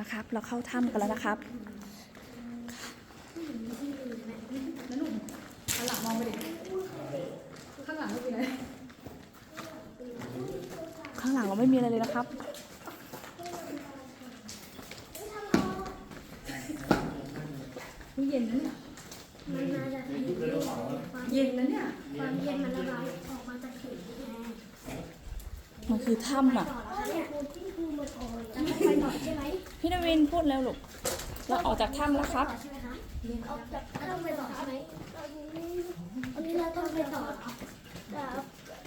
นะครับ เราเข้าถ้ำกันแล้วนะครับข้างหลังมองไปดิข้างหลังไม่เป็นไรข้างหลังเราไม่มีอะไรเลยนะครับนี่เย็นนะเนี่ยมันมาจากที่ความเย็นนะเนี่ยความเย็นมันระบายออกมาจากผิวแม่มันคือถ้ำอะ พี่นวินพูดแล้วลูก เราออกจากถ้ำแล้วครับต่อใช่ไหมคะออกจากต้องไปต่อใช่ไหมอันนี้เราต้องไปต่อจะ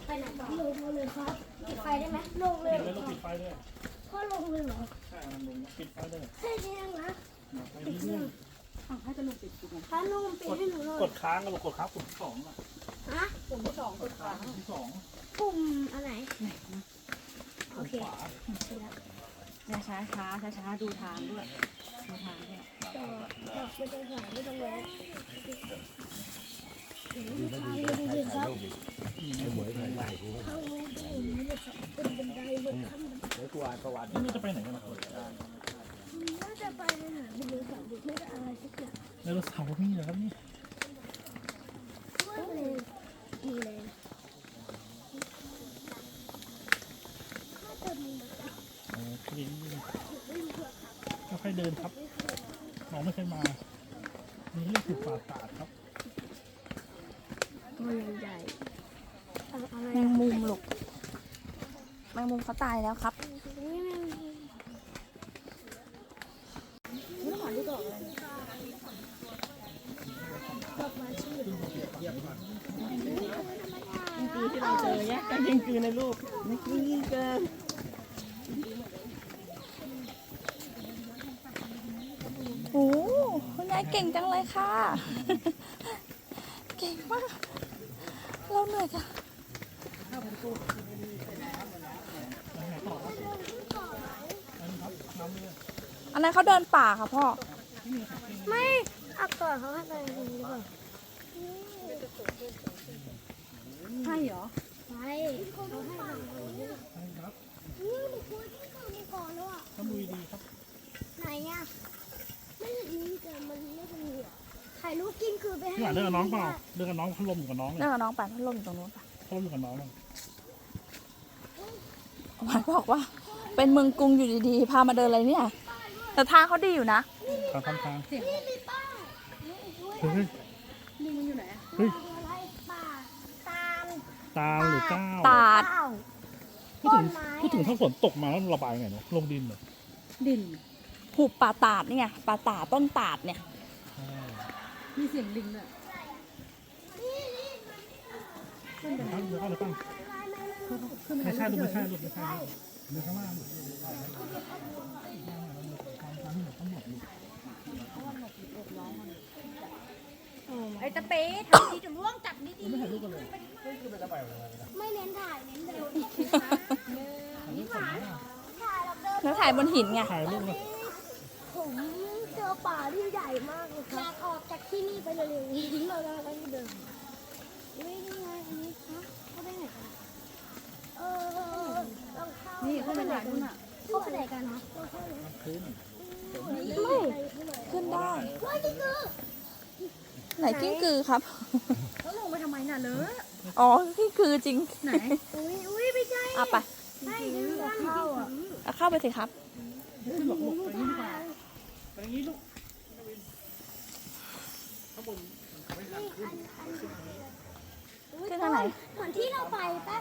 ไปไหนต่อลงเลยครับปิดไฟได้ไหมลงเลยไม่ต้องปิดไฟด้วยพ่อลงเลยเหรอ ใช่มันลงปิดไฟด้วยแค่นี้เองนะไปนิดนึงให้จะลงปิดปิดนะพาลุงปิดให้หนูหน่อยกดค้างก็ลงกดค้างกดสองอะฮะปุ่มที่สองกดขวาที่สองปุ่มอันไหนโอเคขวา อย่าช้าช้าช้าช้าดูทางด้วยดูทางด้วยต่อต่อไม่ต้องหาไม่ต้องแวะดูดิครับข้างบนเป็นบันไดบนถ้ำนี่จะไปไหนกันนะน่าจะไปหาเป็นเรือสาวหรือไม่ก็อะไรสักอย่างไดโนเสาร์มีเหรอครับนี่มีเลยถ้าจะมีแบบ โอ้ยค่อยๆ เดินครับน้องไม่เคยมา นี่เรียกถูกป่าตาดครับตัวใหญ่อะไรแมงมุมลูกแมงมุมเขาตายแล้วครับ นี่มัน ไม่ต้องหาที่ก่อนเลย ดอกไม้ชื่อ ปีที่เราเจอแยกกันยิงคืนในรูปไม่กินเกินโอ้โหคุณยายเก่งจังเลยค่ะ เก่งมาก เราเหนื่อยค่ะอันนั้นเขาเดินป่าค่ะพ่อ ไม่อักก่อนเขาให้ไปตรงนี้หรือเปล่าใช่เหรอไปเขาให้ไปตรงนี้ใช่ครับนี่มันควรที่เขามีก่อนแล้วอะต้องดูดีครับ ไหนอะ ไม่เห็นมีแต่มันไม่เป็นเหลือถ่ายรูปกิ้งคือไปให้พี่หวานเดินกับน้องเปล่าเดินกับน้องพัดลมอยู่กับน้องเลเรื่ยองกับน้องไปพัดลมอยู่ตรงนู้นปะพัดลมอยู่กับน้องเลยหวานบอกว่า เป็นเมืองกรุงอยู่ดีๆ พามาเดินอะไรเนี่ย แต่ทางเขาดีอยู่นะทางทางทางนี่มีป้ายนี่ด้วยเฮ้ยลิงมันอยู่ไหนเฮ้ยอะไรป่าตามตามหรือเก้าตาดเต้าพูดถึงพูดถึงถ้าฝนตกมาแล้วระบายไงเนาะลงดินเหรอดิน หุบป่าตาดนี่ไงป่าตาดต้นตาดเนี่ยใช่มีเสียงลิงด้วยครับเดี๋ยวเข้าเลยปั้งขึ้นไปไม่ใช่ทางลูกนี้ไม่ใช่ลูกไม่ใช่ลูกดูข้างล่างลูกไอ้ตะเป๊ะทำดีจะล่วงจับดีดีไม่ถ่ายรูปกันเลยไม่เน้นถ่ายเน้นเดินถ่ายรูปก่อนนะถ่ายแบบเดินแล้วถ่ายบนหินไง ถ่ายรูปเลยผมเจ อป่าที่ใหญ่มากเลยครับอยากออกจากที่นี่ไปเร็วๆเราเราเราเดินอุ้ยนี่ไงอันนี้ฮะเข้าไปไหนกันเออเราเข้านี่ขึ้นไปถ่ายนู่นอะเข้าไปไหนกันนะเราเข้าไหนขึ้นไม่ขึ้นได้เฮ้ยนี่คือไหนกิ้งกือครับแล้วลงไปทำไมน่ะเลอะอ๋อกิ้งกือจริงไหนอุ้ยอุ้ยไม่ใช่เอาไปไม่คือการเข้าอะเอาเข้าไปสิครับขึ้นหลอกลูกไปนี่ดีกว่าไปอย่างนี้ลูกข้างบน ขึ้นทางไหน เหมือนที่เราไปปะ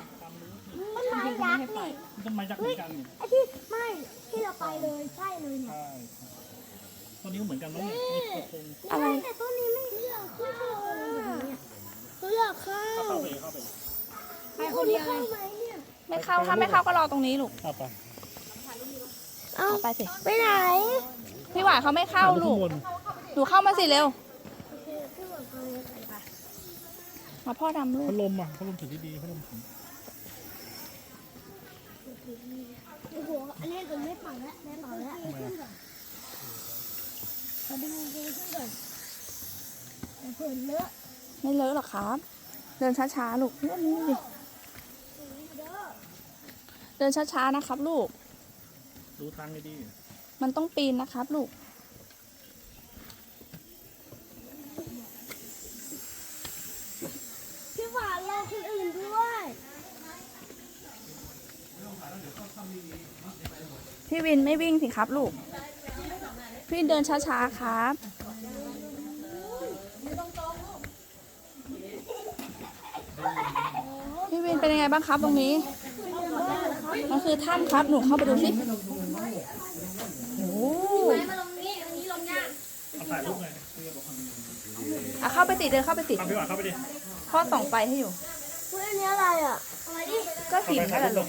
ต้นไม้ยักษ์นี่ ต้นไม้ยักษ์เหมือนกันนี่ไอ้ที่ไม่ที่เราไปเลยใช่เลยเนี่ยใช่ต้นนี้ก็เหมือนกันแล้วเนี่ยนี่โคงอะไรแต่ต้นนี้ไม่เลือกเข้าเนี่ยเลือกเข้าเข้าไปเข้าไปไปคนเดียวเลเข้ายไหมเนี่ยไม่เข้าถ้าไม่เข้าก็รอตรงนี้ลูกเข้าไปเอาเอาไปสิไปไหนพี่หวานเขาไม่เข้าลูกข้างบนหนูเข้ามาสิเร็วขึ้นบนไปไปมาพ่อดำลูกพัดลมอะพัดลมถือดีๆพัดลมถือ โอ้โห อันนี้ก็ไม่เป่าแล้วไม่เป่าแล้วขึ้นก่อนเราดึงกางเกงขึ้นก่อนเผื่อเลอะไม่เลอะหรอกครับ เดินช้าๆลูกนี่นี่ดิเดินช้าๆนะครับ ลูก ดูทางให้ดีมมันต้องปีนนะครับ ลูกพี่หวานรอคนอื่นด้วย พี่วินไม่วิ่งสิครับลูก พี่วินเดินช้าๆครับพี่วินเป็นยังไงบ้างครับตรงนี้ มันคือถ้ำครับหนูเข้าไปดูสิโอ้โหมาลงนี้อันนี้ลงยากเอาถ่ายรูปหน่อยอะเข้าไปติดเดินเข้าไปติดเอาพี่หวานเข้าไปดิพ่อส่องไฟให้อยู่เฮ้ยอันนี้อะไรอะอะไรดิก็เข้าหินไปถ่านั่ยนแหรูละปลูลกง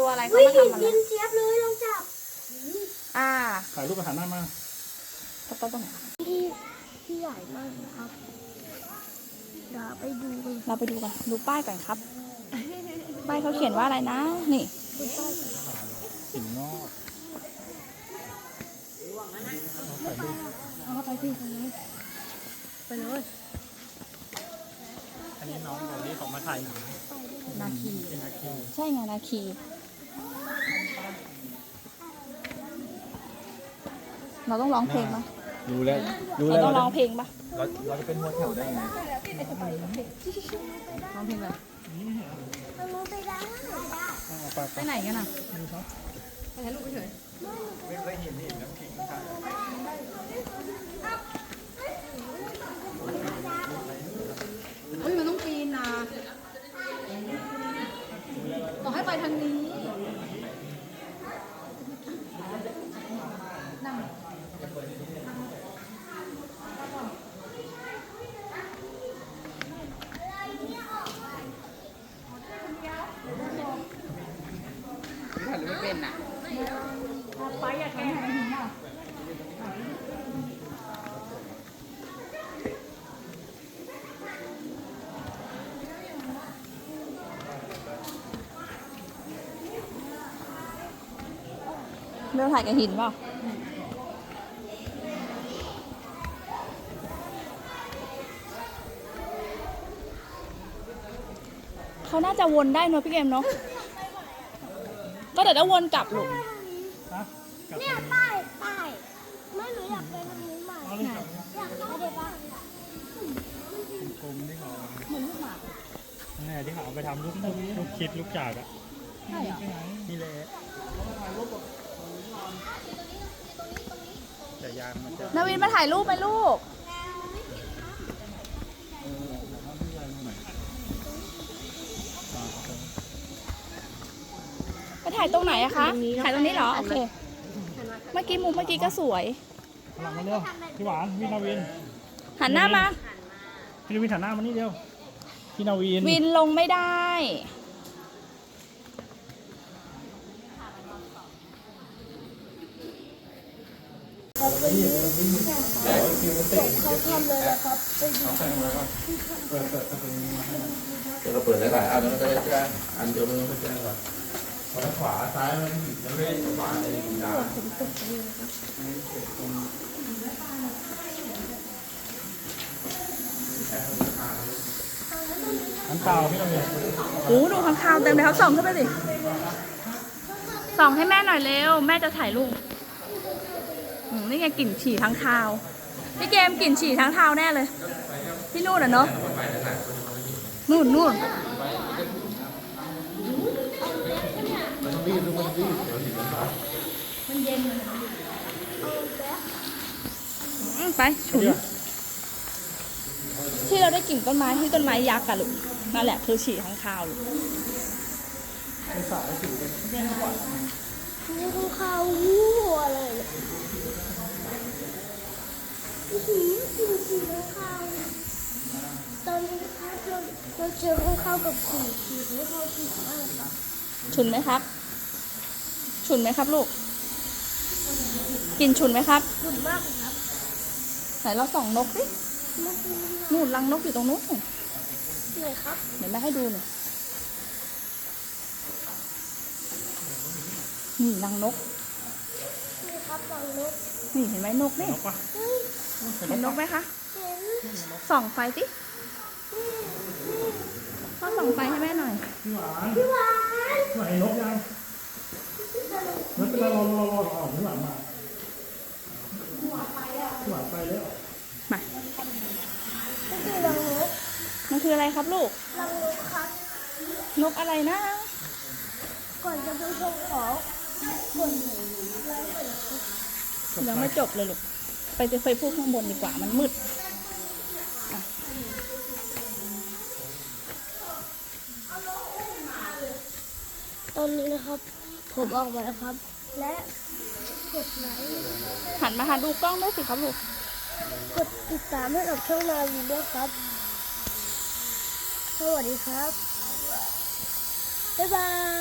ตัวอะไรเขาเฮ้ยมาหินทำมันดินะนเจี๊ยบเลยลองจับอ่าถ่ายรูปไปหันหน้ามาต๊ะตรงไหนที่ที่ใหญ่มากนะครับเดี๋ยวไปดูกันเราไปดูกันดูป้ายก่อนครับ ป้ายเขาเขียนว่าอะไรนะ นี่ดูป้ายหินงอกเอาเข้าไปสิตรงนี้ไปเลยอันนี้น้องบอกนี่เขามาถ่ายหนังนาคีเป็นนาคี ใช่ไงนาคี เราต้องร้องเพลงปะรู้แล้วรู้เราแล้วต้องร้องเพลงปะเราเราจะเป็นหัวแถวได้ไงร้องเพลงเลยทางนู้นไปได้เอาไปไปไหนกันอะดูครับไปถ่ายรูปเฉย ไม่เคยเห็นนี่น้ำขิงค่ะ เฮ้ยมันต้องปีนนะบอกให้ไปทางนี้นั่ง ถ่ายรูปไม่เป็นอะ ไปอยากแกไหนหินอะ เบลถ่ายกับหินเปล่าเขาน่าจะวนได้เนอะพี่เกมเนาะก็เดี๋ยวจะวนกลับลูกฮะกลับเนี่ยป้ายป้ายไม่หนูอยากไปทางนี้ใหม่เอาเลยกลับอยากไปเดี๋ยวป้ายกลมๆที่เขาเหมือนลูกหมาเนี่ยที่เขาเอาไปทำลูกลูกลูกคิดลูกจากอะใช่เหรอนี่แหละ ยางมันจะนาวินมาถ่ายรูปไหมลูก ไปถ่ายตรงไหนอะคะ ถ่ายตรงนี้เหรอ โอเค เมื่อกี้มุมเมื่อกี้ก็สวย หลังมาเร็วพี่หวานพี่นาวินหันหน้ามา พี่นาวินหันหน้ามานี่เร็วพี่นาวิน วินลงไม่ได้ เขาทำเลยนะครับไปดูเราเปิดหลายๆอันแล้วก็จะแจ้อันเดียวมันก็แจ้ก่อนขวาซ้ายมันจะไม่ขวาเลยดาหันเปล่าพี่นาวินโอ้ดูข้างคาวเต็มเลยครับส่องขึ้นไปสิส่องให้แม่หน่อยเร็ว แม่จะถ่ายรูป อืมนี่ไงกลิ่นฉี่ทั้งคาวพี่เกมกลิ่นฉี่ทั้งเท้าแน่เลย ที่นู่นอะเนาะนู่นนู่นอืมไปฉุนที่เราได้กลิ่นต้นไม้ที่ต้นไม้ยักษ์อะลูกนั่นแหละคือฉี่ข้างคาวลูกนี่คือข้าวหูอะไรเนี่ยอื้อหือกินสีข้าว ตอนนี้ครับเราเราเจอข้าวกับสีสีข้าวสีมากครับฉุนไหมครับ ฉุนไหมครับลูกกลิ่นฉุนไหมครับสุดมากครับไหนเราส่องนกสิเมื่อกี้นู่นรังนกอยู่ตรงนู้นเหนื่อยครับเดี๋ยวแม่ให้ดูหน่อยนี่รังนกนี่ครับตอนนกนี่เห็นไหมนกนี่ นกปะ เฮ้ย เห็นนกไหมคะส่องไฟสิพ่อส่องไฟให้แม่หน่อยพี่หวานพี่หวานไหนนกยังนกเป็นรอรอรอรอออกข้างหลังมาหวานไปแล้วหวานไปแล้วมาก็คือรังนกมันคืออะไรครับลูกรังนกครับนกอะไรนะก่อนจะไปชมของก่อนยังไม่จบเลยลูก ไปจะไปพูดข้างบนดีกว่ามันมืดตอนนี้นะครับ ผมออกมาแล้วครับ และกดไลค์หันมาหาดูกล้องด้วยสิครับลูกกดติดตามให้กับช่องนาวีด้วยครับ สวัสดีครับ บ๊ายบาย